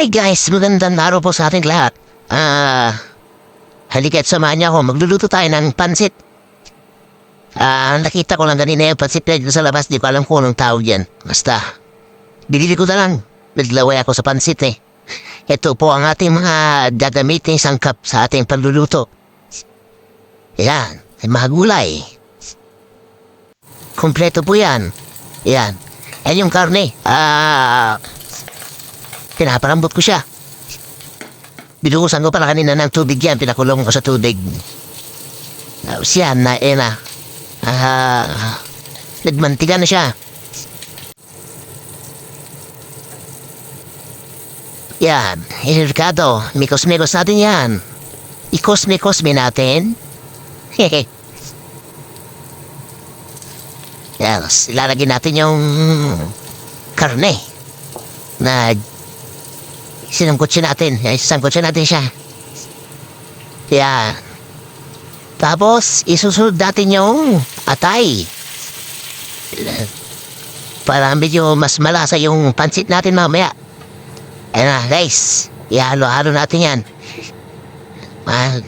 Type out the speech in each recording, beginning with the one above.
Hi guys, magandang araw po sa ating lahat. Ah, halika at samahan niyo ako. Magluluto tayo ng pansit. Ah, nakita ko lang kanina yung pansit na sa labas. Di ko alam kung anong tawag yan. Basta, binili ko na lang. Naglaway ako sa pansit eh. Ito po ang ating mga gagamitin sangkap sa ating panluluto. Yan, ay mga gulay. Kompleto po yan. Yan. Yan yung karne. Ah, Pinaparambot ko siya. Binuhusan ko pala kanina ng tubig yan. Pinakulong ko sa tubig. Tapos yan na, eh na. Ah, nagmantiga na siya. Yan, eh, Ricardo, mikos-mikos natin yan. Ikos-mikos natin. Hehe. Yes, ilalagay natin yung karne na sinangkutsin natin. Yan, sangkutsin natin siya. Yan. Tapos, isusunod natin yung atay. Para medyo mas malasa yung pansit natin mamaya. Ayan na, guys. Ihalo-halo natin yan. Ah,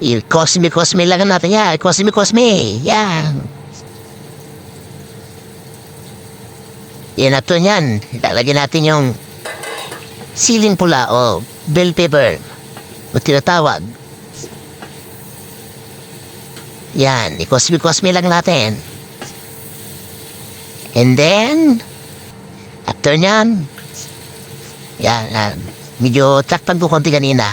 I-cosme-cosme lang natin yan. Cosme-cosme. Yan. Yan na to yan. Lalagyan natin yung siling pula o bell pepper. O tinatawag. Yan. I-cosme-cosme lang natin. And then, after nyan, yan, yan. Medyo takpan ko konti kanina.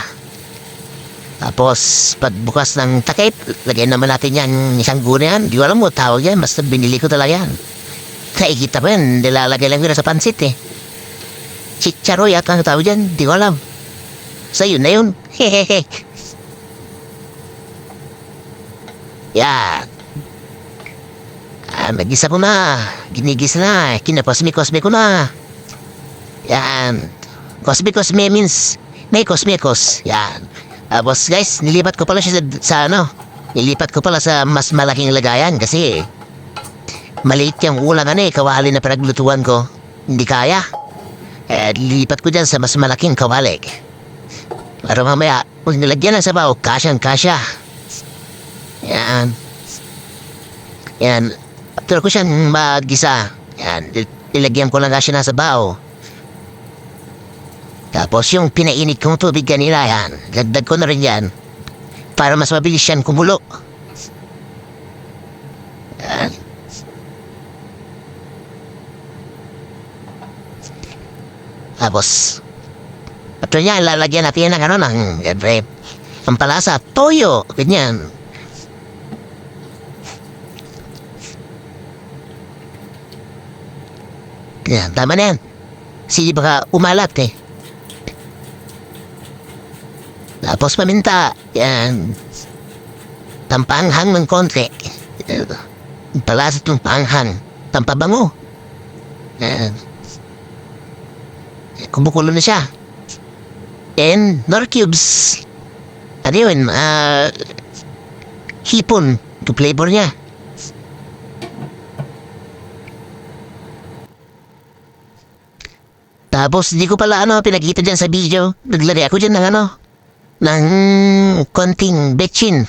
Tapos, pagbukas ng takip, lagyan naman natin yan isang guna yan. Di ko alam mo, tawag yan. Basta binili ko talaga yan. Nakikita mo yan, nilalagay lang ko na sa pansit eh. Chicharo yata ang tawag yan, di ko alam. Sa yun na yun. Hehehe. Yan. Ah, nagisa ko na. Ginigisa na. Kinakosme-kosme ko na. Yan. Kosme-kosme means may kosmekos. Yan. Tapos guys, nilipat ko pala siya sa, sa ano. Nilipat ko pala sa mas malaking lagayan kasi maliit yung ulam ano eh, kawali na pinaglutuan ko. Hindi kaya. Eh, lilipat ko dyan sa mas malaking kawali. Para mamaya, kung nilagyan ng sabaw, kasyang kasya. Yan. Yan. After ko siyang magisa, yan, il- ilagyan ko lang siya ng sabaw. Tapos yung pinainit kong tubig kanina, yan, dagdag ko na rin yan. Para mas mabilis yan kumulo. Tapos, after niya, lalagyan natin yan ng ano, ng, siyempre, ang palasa, toyo, ganyan. Yan, tama na yan. Sige baka umalat eh. Tapos paminta. Yan. Tampanghang ng konti. Palasat ng panghang. Tampabango. Yan. Kumukulo na siya. And nor cubes. Ano yun? Ah... hipon. Yung flavor niya. Tapos di ko pala ano pinakita dyan sa video. Naglagay ako dyan ng ano. Ng konting betchin.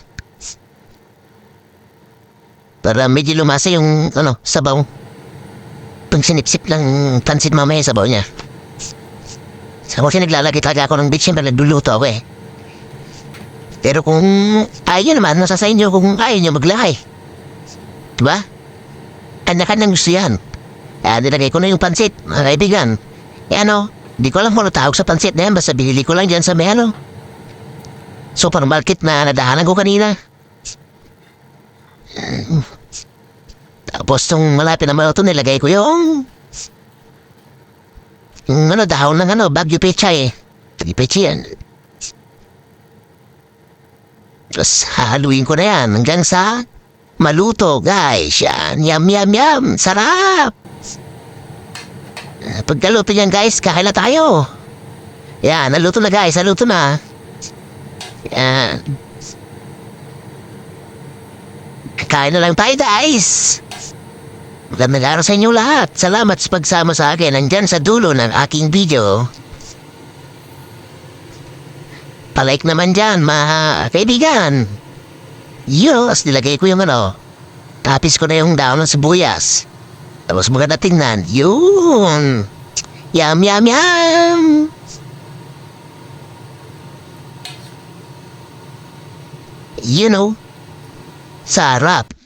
Para medyo lumasa yung ano, sabaw. Pag sinipsip ng pansit mamaya sabaw niya. Sa kasi naglalagay talaga ako ng betchin para nagluluto ako eh. Pero kung ayaw naman, nasa sa inyo kung ayaw nyo maglagay. Diba? Kanya-kanyang gusto yan. Kaya nilagay ko na yung pansit, mga kaibigan. Eh ano, di ko alam kung ano tawag sa pansit na yan, basta binili ko lang dyan sa may ano. Supermarket na nadahanan ko kanina. Tapos nung malapit na maluto, nilagay ko yung... Ano, dahon ng ano, bagyo pechay. Bagyo pechay yan. Tapos haluin ko na yan hanggang sa maluto, guys. Yan, yum, yum, yum. Sarap! Ah, Pagkaluto niyan guys, kakain na tayo. Yan, naluto na guys, naluto na. Yan. Kakain na lang tayo guys. Magandang araw sa inyo lahat. Salamat sa pagsama sa akin nandyan sa dulo ng aking video. Palike naman dyan, mga kaibigan. Yes, nilagay ko yung ano. Tapis ko na yung daon ng sibuyas. Tapos maganda tingnan. Yun. Yum, yum, yum. You know, sarap.